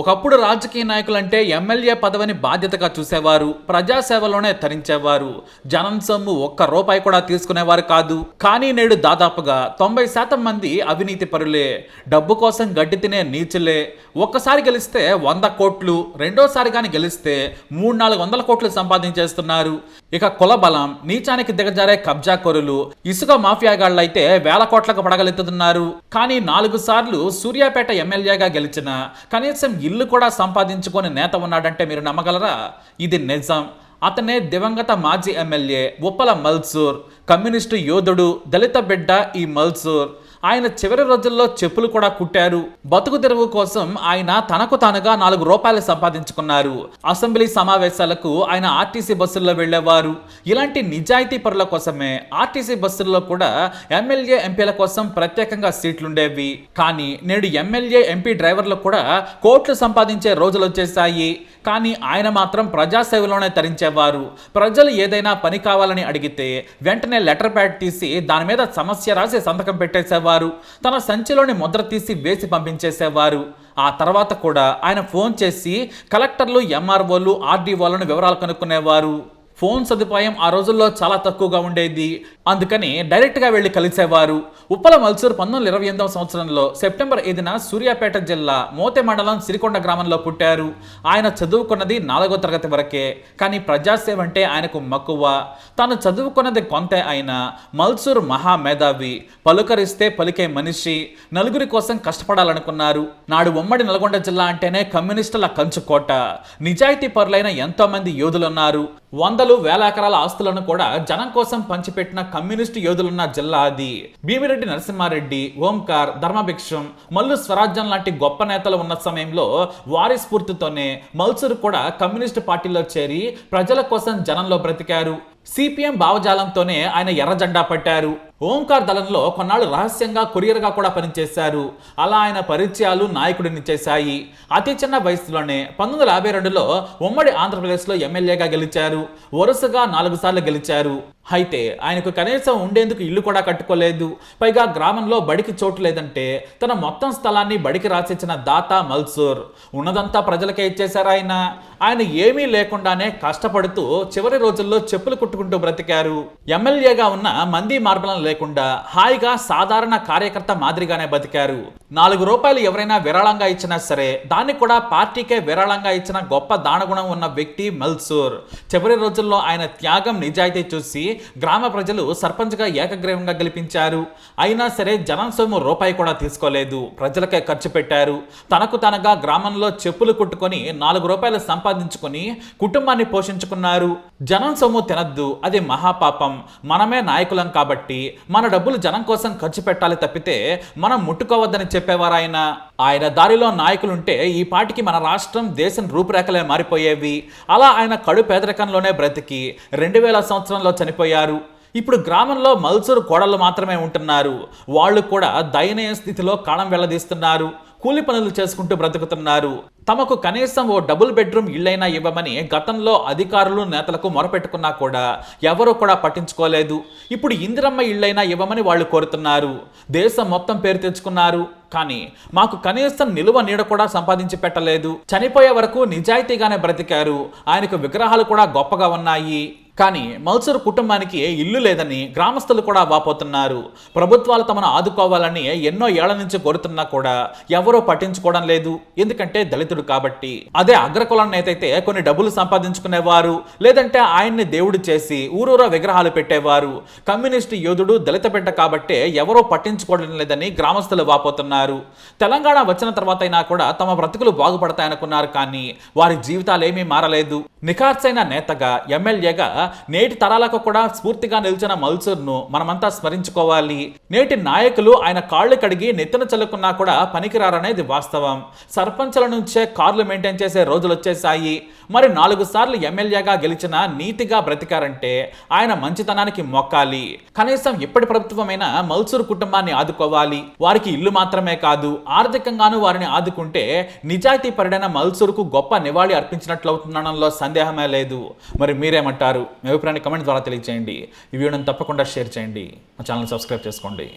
ఒకప్పుడు రాజకీయ నాయకులంటే ఎమ్మెల్యే పదవిని బాధ్యతగా చూసేవారు ప్రజాసేవలోనే తరించేవారు. జనం సొమ్ము ఒక్క రూపాయి కూడా తీసుకునేవారు కాదు. కానీ నేడు దాదాపుగా తొంభై శాతం మంది అవినీతి పరులే. డబ్బు కోసం గడ్డి తినే నీచులే. ఒక్కసారి గెలిస్తే వంద కోట్లు రెండోసారి కానీ గెలిస్తే మూడు నాలుగు వందల కోట్లు సంపాదించేస్తున్నారు. ఇక కుల బలం నీచానికి దిగజారే కబ్జా కొరులు ఇసుక అయితే వేల కోట్లకు పడగలెత్తుతున్నారు. కానీ నాలుగు సార్లు సూర్యాపేట ఎమ్మెల్యేగా గెలిచిన కనీసం ఇల్లు కూడా సంపాదించుకొని నేత ఉన్నాడంటే మీరు నమ్మగలరా? ఇది నిజం. అతనే దివంగత మాజీ ఎమ్మెల్యే ఉప్పల మల్సూర్ కమ్యూనిస్టు యోధుడు దళిత బిడ్డ ఈ మల్సూర్. ఆయన చివరి రోజుల్లో చెప్పులు కూడా కుట్టారు. బతుకు తెరువు కోసం ఆయన తనకు తానుగా నాలుగు రూపాయలు సంపాదించుకున్నారు. అసెంబ్లీ సమావేశాలకు ఆయన ఆర్టీసీ బస్సుల్లో వెళ్ళేవారు ఇలాంటి నిజాయితీ పరుల కోసమే ఆర్టీసీ బస్సుల్లో కూడా ఎమ్మెల్యే ఎంపీల కోసం ప్రత్యేకంగా సీట్లుండేవి. కానీ నేడు ఎమ్మెల్యే ఎంపీ డ్రైవర్లు కూడా కోట్లు సంపాదించే రోజులు వచ్చేసాయి కానీ ఆయన మాత్రం ప్రజాసేవలోనే తరించేవారు. ప్రజలు ఏదైనా పని కావాలని అడిగితే వెంటనే లెటర్ ప్యాడ్ తీసి దాని మీద సమస్య రాసి సంతకం పెట్టేసేవారు. తన సంచిలోని ముద్ర తీసి వేసి పంపించేసేవారు. ఆ తర్వాత కూడా ఆయన ఫోన్ చేసి కలెక్టర్లు ఎంఆర్ఓలు ఆర్డీఓలను వివరాలు కనుక్కునేవారు. ఫోన్ సదుపాయం ఆ రోజుల్లో చాలా తక్కువగా ఉండేది. అందుకని డైరెక్ట్గా వెళ్ళి కలిసేవారు. ఉప్పల మల్సూర్ పంతొమ్మిది ఇరవై ఎనిమిదవ సంవత్సరంలో సెప్టెంబర్ ఐదున సూర్యాపేట జిల్లా మోతే మండలం సిరికొండ గ్రామంలో పుట్టారు. ఆయన చదువుకున్నది నాలుగో తరగతి వరకే. కానీ ప్రజాసేవ అంటే ఆయనకు మక్కువ. తాను చదువుకున్నది కొంతే అయినా మల్సూర్ మహా మేధావి పలుకరిస్తే పలికే మనిషి నలుగురి కోసం కష్టపడాలనుకున్నారు. నాడు ఉమ్మడి నల్గొండ జిల్లా అంటేనే కమ్యూనిస్టుల కంచుకోట. నిజాయితీ పరులైన ఎంతోమంది యోధులున్నారు. వంద వందలు వేల ఎకరాల ఆస్తులను కూడా జనం కోసం పంచిపెట్టిన కమ్యూనిస్టు యోధులున్న జిల్లా అది. భీమిరెడ్డి నరసింహారెడ్డి ఓంకార్ ధర్మభిక్షం మల్లు స్వరాజ్యం లాంటి గొప్ప నేతలు ఉన్న సమయంలో వారి స్ఫూర్తితోనే మల్సూర్ కూడా కమ్యూనిస్టు పార్టీలో చేరి ప్రజల కోసం జనంలో బ్రతికారు. సిపిఎం భావజాలంతోనే ఆయన ఎర్ర జెండా పట్టారు. ఓంకార్ దళంలో కొన్నాళ్ళు రహస్యంగా కొరియర్గా కూడా పనిచేశారు. అలా ఆయన పరిచయాలు నాయకుడిని చేశాయి అతి చిన్న వయసులోనే పంతొమ్మిది వందల యాభై రెండులో ఉమ్మడి ఆంధ్రప్రదేశ్లో ఎమ్మెల్యేగా గెలిచారు. వరుసగా నాలుగు సార్లు గెలిచారు. అయితే ఆయనకు కనీసం ఉండేందుకు ఇల్లు కూడా కట్టుకోలేదు. పైగా గ్రామంలో బడికి చోటు లేదంటే తన మొత్తం స్థలాన్ని బడికి రాసిచ్చిన దాత మల్సూర్. ఉన్నదంతా ప్రజలకే ఇచ్చేశారు ఆయన. ఆయన ఏమీ లేకుండానే కష్టపడుతూ చివరి రోజుల్లో చెప్పులు కుట్టుకుంటూ బ్రతికారు. ఎమ్మెల్యేగా ఉన్న మంది మార్బలం లేకుండా హాయిగా సాధారణ కార్యకర్త మాదిరిగానే బతికారు. నాలుగు రూపాయలు ఎవరైనా విరాళంగా ఇచ్చినా సరే దాన్ని కూడా పార్టీకే విరాళంగా ఇచ్చిన గొప్ప దానగుణం ఉన్న వ్యక్తి మల్సూర్. చివరి రోజుల్లో ఆయన త్యాగం నిజాయితీ చూసి గ్రామ ప్రజలు సర్పంచ్గా ఏకగ్రీవంగా గెలిపించారు. అయినా సరే జనం సొమ్ము రూపాయి కూడా తీసుకోలేదు. ప్రజలకే ఖర్చు పెట్టారు. తనకు తనగా గ్రామంలో చెప్పులు కుట్టుకొని నాలుగు రూపాయలు సంపాదించుకొని కుటుంబాన్ని పోషించుకున్నారు. జనం సొమ్ము తినద్దు అది మహాపాపం. మనమే నాయకులం కాబట్టి మన డబ్బులు జనం కోసం ఖర్చు పెట్టాలి తప్పితే మనం ముట్టుకోవద్దని చెప్పేవారు ఆయన ఆయన దారిలో నాయకులుంటే ఈ పాటికి మన రాష్ట్రం దేశం రూపురేఖలే మారిపోయేవి. అలా ఆయన కడు పేదరికంలోనే బ్రతికి రెండు వేల సంవత్సరంలో చనిపోయారు. ఇప్పుడు గ్రామంలో మల్సూరు కోడళ్ళు మాత్రమే ఉంటున్నారు. వాళ్ళు కూడా దయనీయ స్థితిలో కాలం వెళ్ళదీస్తున్నారు కూలి పనులు చేసుకుంటూ బ్రతుకుతున్నారు. తమకు కనీసం ఓ డబుల్ బెడ్రూమ్ ఇళ్ళైనా ఇవ్వమని గతంలో అధికారులు నేతలకు మొరపెట్టుకున్నా కూడా ఎవరూ కూడా పట్టించుకోలేదు. ఇప్పుడు ఇందిరమ్మ ఇళ్ళైనా ఇవ్వమని వాళ్ళు కోరుతున్నారు. దేశం మొత్తం పేరు తెచ్చుకున్నారు. కానీ మాకు కనీసం నిలువ నీడ కూడా సంపాదించి పెట్టలేదు. చనిపోయే వరకు నిజాయితీగానే బ్రతికారు. ఆయనకు విగ్రహాలు కూడా గొప్పగా ఉన్నాయి. కానీ మల్సూర్ కుటుంబానికి ఇల్లు లేదని గ్రామస్తులు కూడా వాపోతున్నారు. ప్రభుత్వాలు తమను ఆదుకోవాలని ఎన్నో ఏళ్ళ నుంచి కోరుతున్నా కూడా ఎవరో పట్టించుకోవడం లేదు. ఎందుకంటే దళితుడు కాబట్టి. అదే అగ్రకులం నేతైతే కొన్ని డబ్బులు సంపాదించుకునేవారు. లేదంటే ఆయన్ని దేవుడు చేసి ఊరూరా విగ్రహాలు పెట్టేవారు. కమ్యూనిస్ట్ యోధుడు దళిత బిడ్డ కాబట్టే ఎవరో పట్టించుకోవడం లేదని గ్రామస్తులు వాపోతున్నారు. తెలంగాణ వచ్చిన తర్వాత అయినా కూడా తమ బ్రతుకులు బాగుపడతాయనుకున్నారు కానీ వారి జీవితాలు ఏమీ మారలేదు. నిఖార్సైన నేతగా ఎమ్మెల్యేగా నేటి తరాలకు కూడా స్ఫూర్తిగా నిలిచిన మల్సూర్ను మనమంతా స్మరించుకోవాలి. నేటి నాయకులు ఆయన కాళ్ళు కడిగి నెత్తిన చల్లుకున్నా కూడా పనికిరారనేది వాస్తవం. సర్పంచ్ల నుంచే కార్లు మెయింటైన్ చేసే రోజులు వచ్చేసాయి మరి నాలుగు సార్లు ఎమ్మెల్యేగా గెలిచిన నీతిగా బ్రతికారంటే ఆయన మంచితనానికి మొక్కాలి. కనీసం ఇప్పటి ప్రభుత్వమైనా మల్సూర్ కుటుంబాన్ని ఆదుకోవాలి. వారికి ఇల్లు మాత్రమే కాదు ఆర్థికంగాను వారిని ఆదుకుంటే నిజాయితీ పరుడైన మల్సూర్కు గొప్ప నివాళి అర్పించినట్లవుతుండడంలో సందేహమే లేదు. మరి మీరేమంటారు? మీ అభిప్రాయాన్ని కమెంట్ ద్వారా తెలియజేయండి ఈ వీడియోని తప్పకుండా షేర్ చేయండి. మా ఛానల్ సబ్స్క్రైబ్ చేసుకోండి.